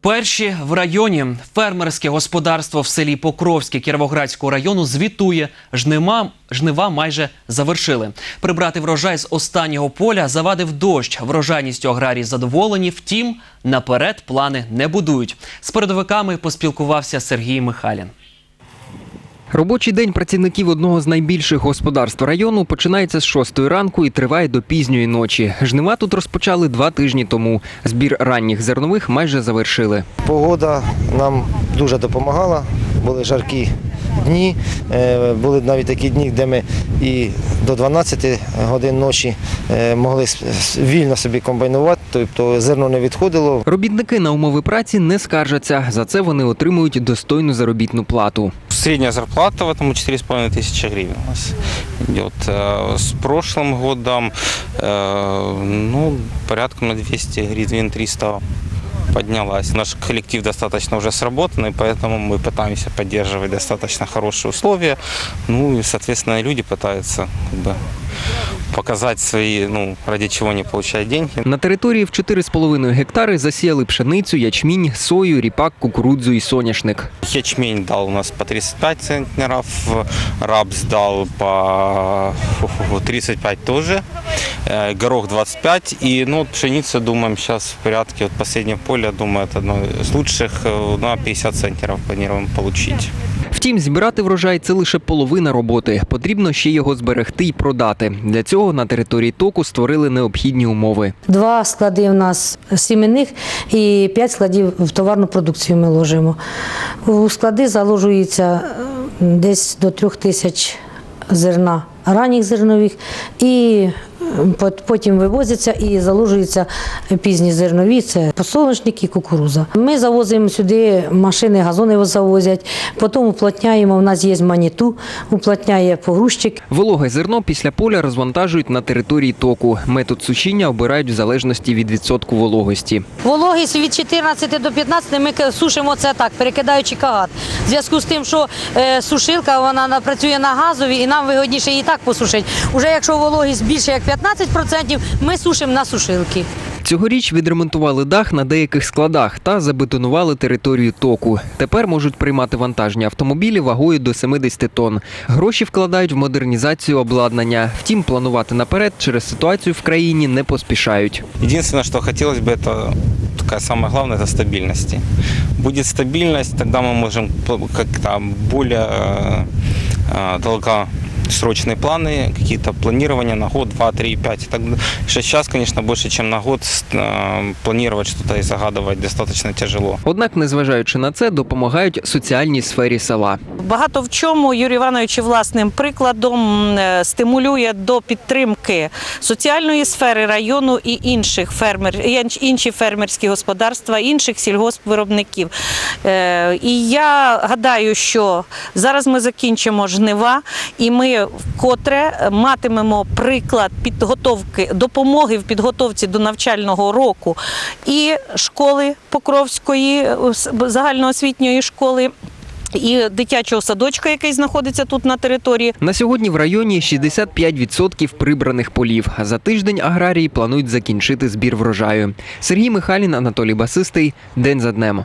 Перші в районі фермерське господарство в селі Покровське Кіровоградського району звітує. Жнима, жнива майже завершили. Прибрати врожай з останнього поля завадив дощ. Врожайністю аграрії задоволені. Втім, наперед плани не будують. З передовиками поспілкувався Сергій Михайлін. Робочий день працівників одного з найбільших господарств району починається з 6 ранку і триває до пізньої ночі. Жнива тут розпочали два тижні тому. Збір ранніх зернових майже завершили. Погода нам дуже допомагала. Були жаркі дні. Е, Були навіть такі дні, де ми і до 12 годин ночі е, могли с- с- вільно собі комбайнувати, тобто зерно не відходило. Робітники на умови праці не скаржаться. За це вони отримують достойну заробітну плату. Средняя зарплата в этом 4,5 тысячи гривен у нас идет. Э, С прошлым годом, э, ну, порядком на 200 гривен 300 поднялась. Наш коллектив достаточно уже сработанный, поэтому мы пытаемся поддерживать достаточно хорошие условия. Ну и, соответственно, и люди пытаются как бы, показать свои, ну, ради чего они получают деньги. На території в 4,5 гектари засіяли пшеницю, ячмінь, сою, ріпак, кукурудзу і соняшник. Ячмень дал у нас по 35 центнеров, рапс дал по фу-фу-фу, 35 тоже, э, горох 25 и ну, вот пшеницу, думаем, сейчас в порядке, вот последнее поле, думаю, это одно из лучших, э, на 50 центнеров планируем получить. Втім, збирати врожай це лише половина роботи. Потрібно ще його зберегти і продати. Для цього на території току створили необхідні умови. Два склади у нас сімейних і п'ять складів в товарну продукцію ми ложимо. У склади заложується е, десь до трьох тисяч зерна ранніх зернових, і потім вивозяться і заложуються пізні зернові, це подсолнечник і кукуруза. Ми завозимо сюди машини, газони завозять, потім уплотняємо, у нас є маніту, уплотняє погрузчик. Вологе зерно після поля розвантажують на території току. Метод сушіння обирають в залежності від відсотку вологості. Вологість від 14 до 15 ми сушимо це так, перекидаючи кагат. В зв'язку з тим, що е, сушилка вона працює на газові і нам вигодніше її так посушити. Уже якщо вологість більше як 15%, ми сушимо на сушилки. Цьогоріч відремонтували дах на деяких складах та забетонували територію току. Тепер можуть приймати вантажні автомобілі вагою до 70 тонн. Гроші вкладають в модернізацію обладнання. Втім, планувати наперед через ситуацію в країні не поспішають. Единственное, что хотелось бы, это такая самое главное, это стабильности. Будет стабильность, тогда мы можем п- как-то более э, э, долгосрочные планы, какие-то планирования на год, два, три, пять. и Так, что сейчас, конечно, больше, чем на год с- э, планировать что-то и загадывать достаточно тяжело. Однак, незважаючи на це, допомагають соціальній сфері села. Багато в чому Юрій Іванович власним прикладом е, стимулює до підтримки соціальної сфери району і інших фермер, і інш- інші фермерські господарства, інших сільгоспвиробників. Е, І я гадаю, що зараз ми закінчимо жнива, і ми вкотре матимемо приклад підготовки допомоги в підготовці до навчального року і школи Покровської е, загальноосвітньої школи і дитячого садочка, який знаходиться тут на території. На сьогодні в районі 65% прибраних полів. За тиждень аграрії планують закінчити збір врожаю. Сергій Михайлін, Анатолій Басистий. День за днем.